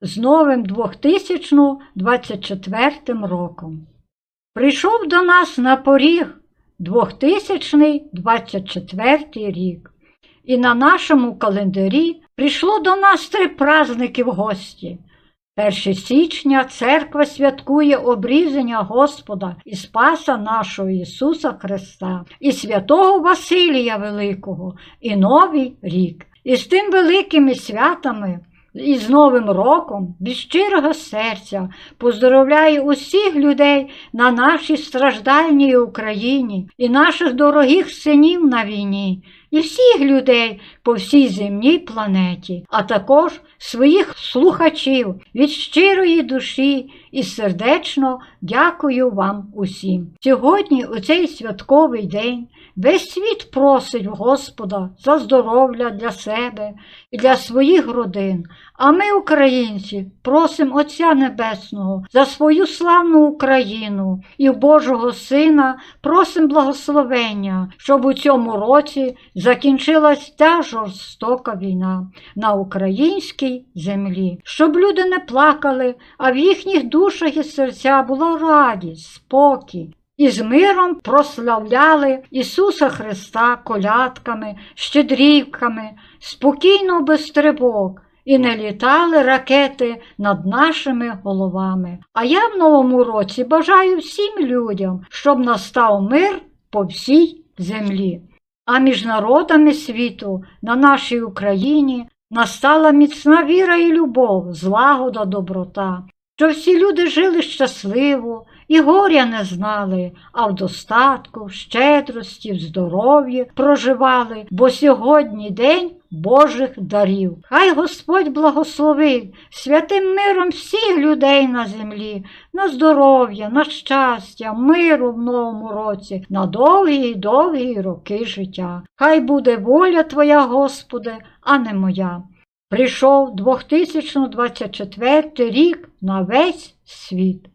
з новим 2024 роком. Прийшов до нас на поріг 2024 рік, і на нашому календарі прийшло до нас три праздники в гості. 1 січня церква святкує обрізання Господа і Спаса нашого Ісуса Христа, і святого Василія Великого, і Новий рік. І з тим великими святами і з Новим роком від щирого серця поздоровляю усіх людей на нашій страждальній Україні і наших дорогих синів на війні, і всіх людей по всій земній планеті, а також своїх слухачів від щирої душі і сердечно дякую вам усім. Сьогодні, у цей святковий день, весь світ просить Господа за здоров'я для себе і для своїх родин. А ми, українці, просимо Отця Небесного за свою славну Україну і Божого Сина просимо благословення, щоб у цьому році закінчилась та жорстока війна на українській землі, щоб люди не плакали, а в їхніх душах і серцях була радість, спокій. І з миром прославляли Ісуса Христа колядками, щедрівками, спокійно без тривог, і не літали ракети над нашими головами. А я в новому році бажаю всім людям, щоб настав мир по всій землі. А між народами світу на нашій Україні настала міцна віра і любов, злагода, доброта, що всі люди жили щасливо і горя не знали, а в достатку, в щедрості, в здоров'ї проживали, бо сьогодні день Божих дарів. Хай Господь благословить святим миром всіх людей на землі, на здоров'я, на щастя, миру в новому році, на довгі й довгі роки життя. Хай буде воля Твоя, Господи, а не моя. Прийшов 2024 рік на весь світ.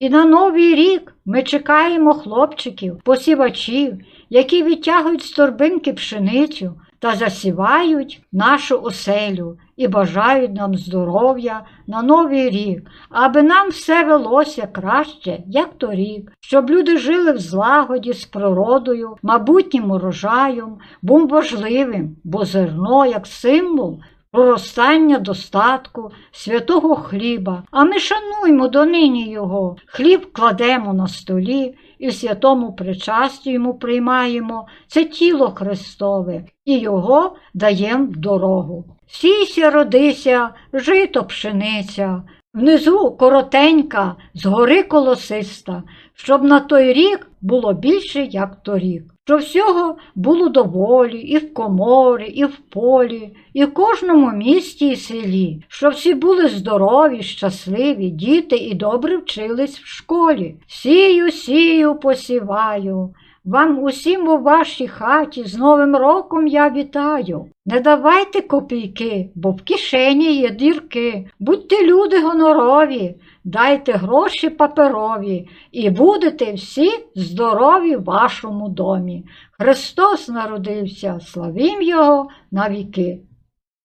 І на новий рік ми чекаємо хлопчиків, посівачів, які відтягують з торбинки пшеницю та засівають нашу оселю і бажають нам здоров'я на новий рік, аби нам все велося краще, як торік, щоб люди жили в злагоді з природою, мабутнім урожаєм, був важливим, бо зерно як символ проростання достатку, святого хліба, а ми шануймо донині його, хліб кладемо на столі і в святому причасті йому приймаємо. Це тіло Христове, і його даємо в дорогу. Сійся, родися, жито пшениця, внизу коротенька, згори колосиста, щоб на той рік було більше, як торік. Що всього було доволі і в коморі, і в полі, і в кожному місті і селі, що всі були здорові, щасливі, діти і добре вчились в школі. Сію, сію, посіваю. Вам усім у вашій хаті з Новим роком я вітаю. Не давайте копійки, бо в кишені є дірки. Будьте люди гонорові, дайте гроші паперові, і будете всі здорові в вашому домі. Христос народився, славім Його на віки.